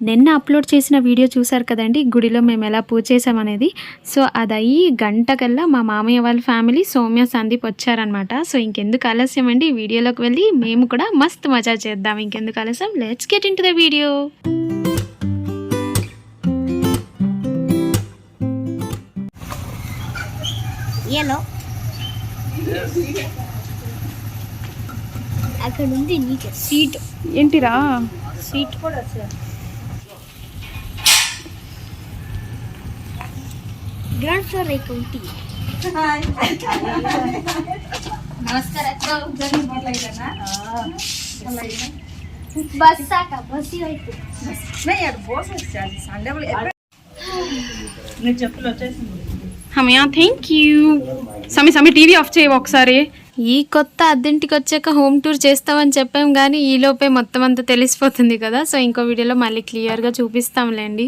నిన్న అప్లోడ్ చేసిన వీడియో చూసారు కదండి గుడిలో మేము ఎలా పూజ చేసామనేది సో అది అయ్యి గంటకల్లా మా మామయ్య వాళ్ళ ఫ్యామిలీ సౌమ్య సందీప్ వచ్చారనమాట సో ఇంకెందుకు ఆలస్యం అండి? ఈ వీడియోలోకి వెళ్ళి మేము కూడా మస్తు మజా చేద్దాం. ఇంకెందుకు ఆలస్యం? Let's get into the video ఎలో అక్కడ ఉంది నీకు. సీట్ ఏంటిరా? సీట్ కూడా వస్తుంది గ్రౌండ్ ఫ్లోర్ అకౌంటి ಬಸ್ ಸಾಕ ಬಸ್ ಹೋಯ್ತು హమయా thank you Sumi Sumi TV off చేయవు ఒకసారి ఈ కొత్త అద్దెంటికి వచ్చాక హోమ్ టూర్ చేస్తామని చెప్పాం కానీ ఈ లోపే మొత్తం అంతా తెలిసిపోతుంది కదా సో ఇంకో వీడియోలో మళ్ళీ క్లియర్గా చూపిస్తాంలేండి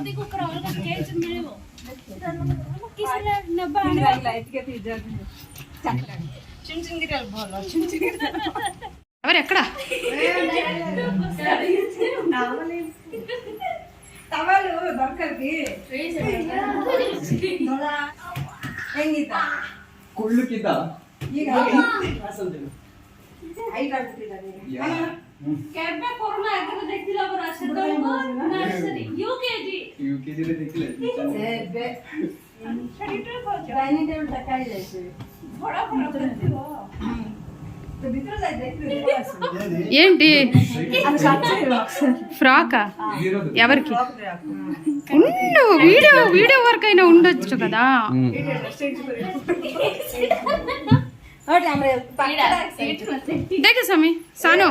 देखो करवल का केच मिलो किसला नबा लाइट के थी जग चक्कर चुनचुनगिरल बोलो चुनचुनगिरल ಅವರ ಎಕ್ಕಡ ತವಲು ಬರ್ಕಲ್ಗಿ ಹೆಂಗಿದ್ದ ಕುಳ್ಳುಕಿದ್ದ ಈಗ ಐಟ್ ಆಗ್ಬಿಟ್ಟಿದ್ದಾನೆ ఏంటి? ఫ్రాకా? ఎవరికి? ఉండు వీడియో వీడియో వర్క్ అయినా ఉండొచ్చు కదా. దగ్గర సమీ సాను.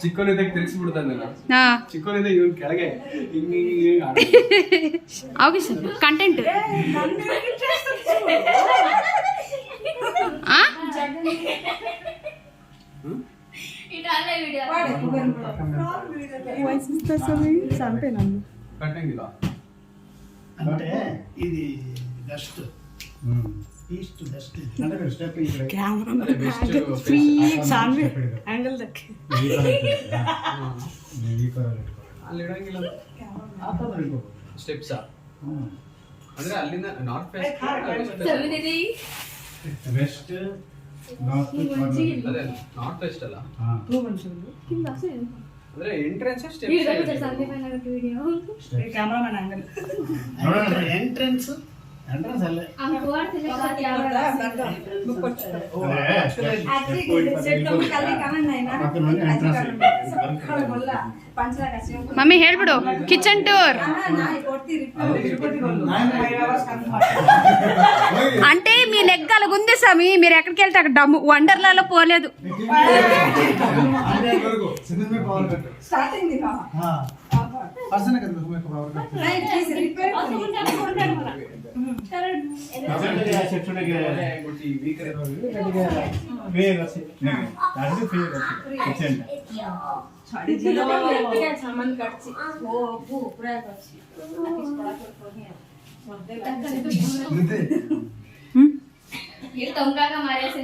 ಚಿಕ್ಕವನಿದ್ದಾಗ ತಿರ್ಗಿಸ್ಬಿಡ್ತಾನೆ ನಾನು ಹಾ ಚಿಕ್ಕವನಿದ್ದಾಗ ಇವನ್ ಕೆಳಗೆ ಹಿಂಗ್ ಹಿಂಗ್ ಹಿಂಗ್ ಆಡ್ತಾನೆ. east to west step free angle ದಕ್ಕೆ ಅಲ್ಲಿ ಇಡಂಗಿಲ್ಲ. ಆ ಕಡೆ ಅಂದ್ರೆ ಅಲ್ಲಿಂದ ನಾರ್ತ್ ವೆಸ್ಟ್ ವೆಸ್ಟ್ ಅದೇ ನಾರ್ತ್ ವೆಸ್ಟ್ ಅಲ್ಲ. ಹಾ. ಟೂ ಮನ್ಸು ಅಂದ್ರೆ ಎಂಟ್ರೆನ್ಸ್ ಸ್ಟೆಪ್ಸ್ ಈ video camera angle entrance యావడ book అదే ಪಕ್ಕದ ಮಮ್ಮಿ ಹೇಳ್ಬಿಡು ಕಿಚನ್ ಟೂರ್ అంటే మీ లెగ్ అలాగుంది స్వామి మీరు ఎక్కడికి వెళ్తే అక్కడ డమ్ము వండర్లాలో పోలేదు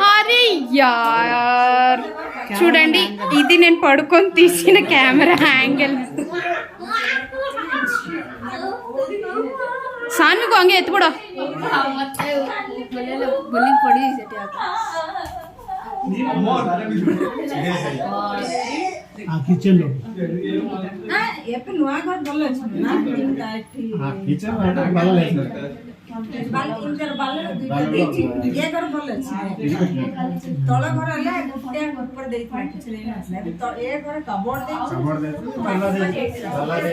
అరే యార్ చూడండి ఇది నేను పడుకొని తీసిన కెమెరా యాంగిల్. సాన్వి కొంగ ఎత్తుపడో ભલે ભૂલી પડી છે ત્યાં આ કિચન લો હા એ પણ નવા ઘર ભલે છે ના ટીમ હા કિચન વાળા ભલે છે બાલ ઇન્ટર બાલ દુઈટા દેચી એ ઘર ભલે છે તળ ઘર એટલે ગુટિયા ઘર પર દેઈ પાછળ એટલે તો એ ઘર કબોર્ડ દે કબોર્ડ દે ભલે દે ભલે દે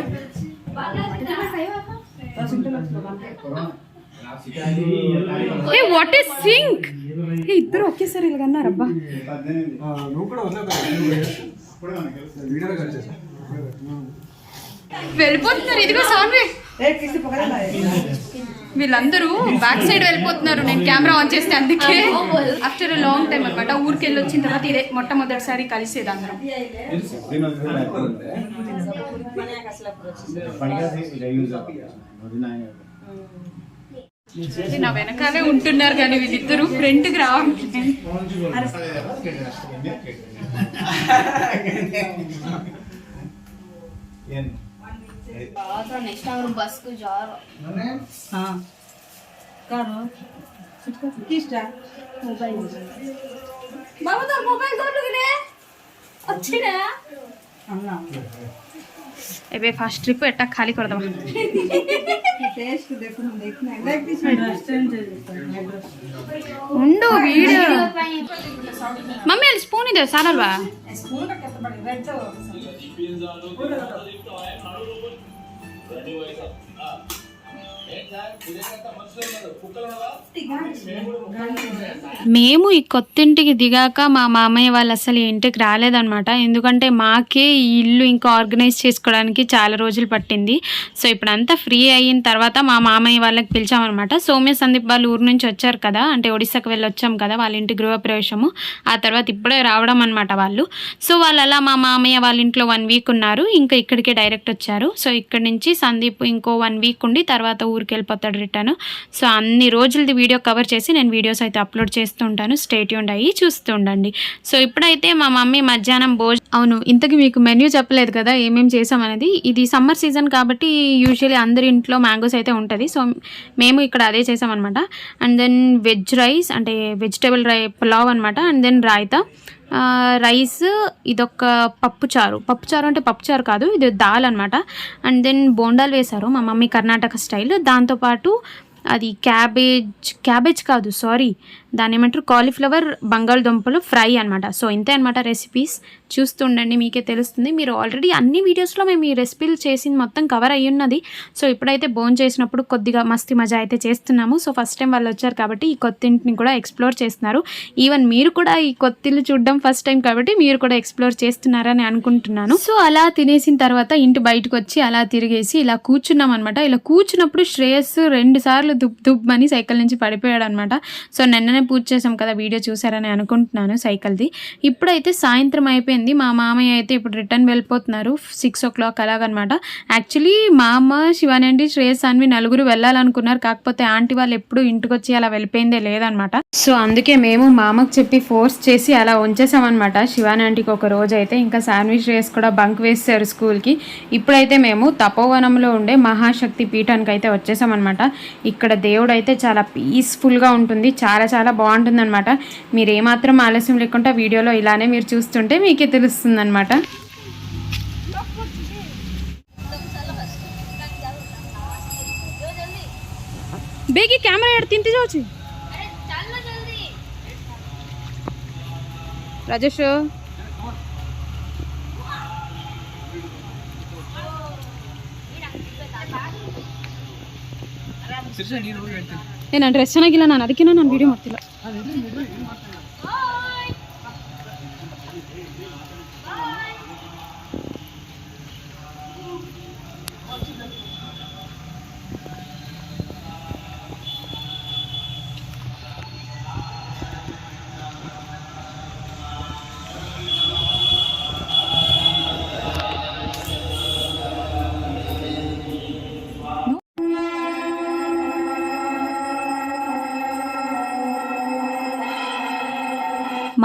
ભલે દે ખાઈવા તો સિંગલ ఏ వాట్ ఇస్ సింక్ ఏ ఇద్దరు ఒకేసారి ఇలాగన్నారు అబ్బా వెళ్ళిపోతున్నారు ఇదిగో సాన్వి. వీళ్ళందరూ బ్యాక్ సైడ్ వెళ్ళిపోతున్నారు. నేను కెమెరా ఆన్ చేస్తే అందుకే. ఆఫ్టర్ లాంగ్ టైం అనమాట ఊరికి వెళ్ళి వచ్చిన తర్వాత ఇదే మొట్టమొదటిసారి కలిసేది అందరం నా వెనకాలే ఉంటున్నారు కానీ వీళ్ళిద్దరు ఫ్రంట్ కి రావట్లేదు బాబా తో మొబైల్ తోడుకునే వచ్చినా এবার taste different different like this restaurant ఉండు వీడియో మమ్మీ ಅಲ್ಲಿ ಸ್ಪೂನ್ ಇದೆ ಸಾರಲ್ವಾ ಸ್ಪೂನ್ ಕತ್ತಬಡಿ ರೆಡ್ ಪಿಜ್ಜಾ ಲೋಕ ರೆಡ್ ವೈಸ್ ಆ మేము ఈ కొత్తింటికి దిగాక మా మామయ్య వాళ్ళు అసలు ఇంటికి రాలేదన్నమాట. ఎందుకంటే మాకే ఈ ఇల్లు ఇంకా ఆర్గనైజ్ చేసుకోవడానికి చాలా రోజులు పట్టింది. సో ఇప్పుడు అంతా ఫ్రీ అయిన తర్వాత మా మామయ్య వాళ్ళకి పిలిచామన్నమాట. సౌమ్య సందీప్ వాళ్ళు ఊరు నుంచి వచ్చారు కదా అంటే ఒడిశాకు వెళ్ళి వచ్చాం కదా వాళ్ళ ఇంటి గృహప్రవేశము. ఆ తర్వాత ఇప్పుడే రావడం అనమాట వాళ్ళు. సో వాళ్ళు అలా మా మామయ్య వాళ్ళ ఇంట్లో వన్ వీక్ ఉన్నారు. ఇంకా ఇక్కడికే డైరెక్ట్ వచ్చారు. సో ఇక్కడ నుంచి సందీప్ ఇంకో వన్ వీక్ ఉండి తర్వాత ఊరికి వెళ్ళిపోతాడు రిటర్న్. సో అన్ని రోజులది వీడియో కవర్ చేసి నేను వీడియోస్ అయితే అప్లోడ్ చేస్తూ ఉంటాను. స్టేట్ యూన్ అయ్యి చూస్తూ ఉండండి. సో ఇప్పుడైతే మా మమ్మీ మధ్యాహ్నం భోజ అవును ఇంతకు మీకు మెన్యూ చెప్పలేదు కదా ఏమేమి చేసామనేది. ఇది సమ్మర్ సీజన్ కాబట్టి యూజువల్లీ అందరి ఇంట్లో మ్యాంగోస్ అయితే ఉంటుంది. సో మేము ఇక్కడ అదే చేసామన్నమాట. అండ్ దెన్ వెజ్ రైస్ అంటే వెజిటేబుల్ రై పులావ్ అనమాట అండ్ దెన్ రాయితా. రైస్ ఇదొక పప్పు చారు. పప్పు చారు అంటే పప్పుచారు కాదు ఇది దాల్ అనమాట అండ్ దెన్ బోండాలు వేశారు మా మమ్మీ కర్ణాటక స్టైల్. దాంతోపాటు అది క్యాబేజ్ క్యాబేజ్ కాదు సారీ. దాని ఏమంటారు కాలీఫ్లవర్ బంగాళదుంపలు ఫ్రై అనమాట సో ఇంతే అనమాట రెసిపీస్ చూస్తూ ఉండండి మీకే తెలుస్తుంది. మీరు ఆల్రెడీ అన్ని వీడియోస్లో మేము ఈ రెసిపీలు చేసింది మొత్తం కవర్ అయ్యి ఉన్నది. సో ఇప్పుడైతే బోన్ చేసినప్పుడు కొద్దిగా మస్తి మజా అయితే చేస్తున్నాము. సో ఫస్ట్ టైం వాళ్ళు వచ్చారు కాబట్టి ఈ కొత్తింటిని కూడా ఎక్స్ప్లోర్ చేస్తున్నారు. ఈవెన్ మీరు కూడా ఈ కొత్తిల్లు చూడడం ఫస్ట్ టైం కాబట్టి మీరు కూడా ఎక్స్ప్లోర్ చేస్తున్నారని అనుకుంటున్నాను. సో అలా తినేసిన తర్వాత ఇంటి బయటకు వచ్చి అలా తిరిగేసి ఇలా కూర్చున్నాం అనమాట ఇలా కూర్చున్నప్పుడు శ్రేయస్ రెండు సార్లు దుబ్ దుబ్ అని సైకిల్ నుంచి పడిపోయాడు అనమాట సో నిన్ననే పూజ చేసాం కదా వీడియో చూసారని అనుకుంటున్నాను సైకిల్ది. ఇప్పుడైతే సాయంత్రం అయిపోయింది. మా మామయ్య అయితే ఇప్పుడు రిటర్న్ వెళ్ళిపోతున్నారు. సిక్స్ ఓ క్లాక్ అలాగనమాట. యాక్చువల్లీ మా అమ్మ శివానండి శ్రేయస్ అన్వి నలుగురు వెళ్ళాలనుకున్నారు. కాకపోతే ఆంటీ వాళ్ళు ఎప్పుడు ఇంటికి వచ్చి అలా వెళ్ళిపోయిందే లేదనమాట. సో అందుకే మేము మామకు చెప్పి ఫోర్స్ చేసి అలా ఉంచేసామన్నమాట శివాని ఆంటీకి ఒక రోజు అయితే ఇంకా శాన్వి శ్రేయస్ కూడా బంక్ వేసారు స్కూల్కి. ఇప్పుడైతే మేము తపోవనంలో ఉండే మహాశక్తి పీఠానికి అయితే వచ్చేసామన్నమాట ఇక్కడ దేవుడు అయితే చాలా పీస్ఫుల్గా ఉంటుంది. చాలా చాలా బాగుంటుందన్నమాట. మీరు ఏమాత్రం ఆలస్యం లేకుండా వీడియోలో ఇలానే మీరు చూస్తుంటే మీకే తెలుస్తుందన్నమాట. బేగి కెమెరా ఎడ తింటే చూచి. రాజేష్. నీరు వెళ్తుంది ಏ ನನ್ನ ಡ್ರೆಸ್ ಚೆನ್ನಾಗಿಲ್ಲ ನಾನು ಅದಕ್ಕೆ ನಾನು ವಿಡಿಯೋ ಮಾಡ್ತಿಲ್ಲ.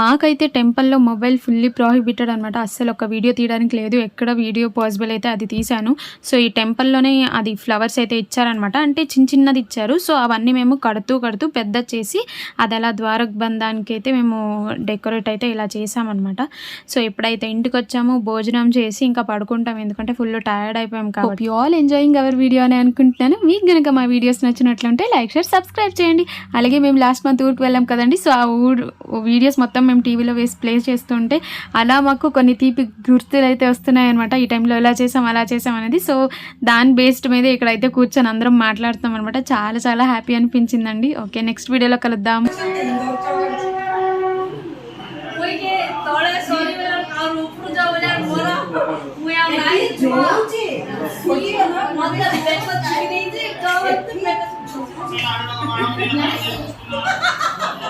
మాకైతే టెంపుల్లో మొబైల్ ఫుల్లీ ప్రోహిబిటెడ్ అనమాట అస్సలు ఒక వీడియో తీయడానికి లేదు. ఎక్కడ వీడియో పాసిబుల్ అయితే అది తీశాను. సో ఈ టెంపుల్లోనే అది ఫ్లవర్స్ అయితే ఇచ్చారనమాట అంటే చిన్న చిన్నది ఇచ్చారు. సో అవన్నీ మేము కడుతూ కడుతూ పెద్ద చేసి అది అలా ద్వారబంధానికి అయితే మేము డెకరేట్ అయితే ఇలా చేసామన్నమాట సో ఎప్పుడైతే ఇంటికి వచ్చామో భోజనం చేసి ఇంకా పడుకుంటాం. ఎందుకంటే ఫుల్ టైర్డ్ అయిపోయాం కాబట్టి. You all enjoying our video అని అనుకుంటున్నాను. మీకు కనుక మా వీడియోస్ నచ్చినట్లుంటే లైక్ షేర్ సబ్స్క్రైబ్ చేయండి. అలాగే మేము లాస్ట్ మంత్ ఊరికి వెళ్ళాం కదండి. సో ఆ ఊరు వీడియోస్ మొత్తం మేము టీవీలో వేసి ప్లే చేస్తుంటే అలా మాకు కొన్ని తీపి గుర్తులు అయితే వస్తున్నాయి అనమాట ఈ టైంలో ఎలా చేసాం అలా చేసాం అనేది. సో దాని బేస్డ్ మీద ఇక్కడైతే కూర్చొని అందరం మాట్లాడుతాం అనమాట చాలా చాలా హ్యాపీ అనిపించిందండి. ఓకే నెక్స్ట్ వీడియోలో కలుద్దాం.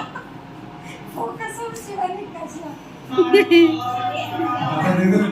దగ్గర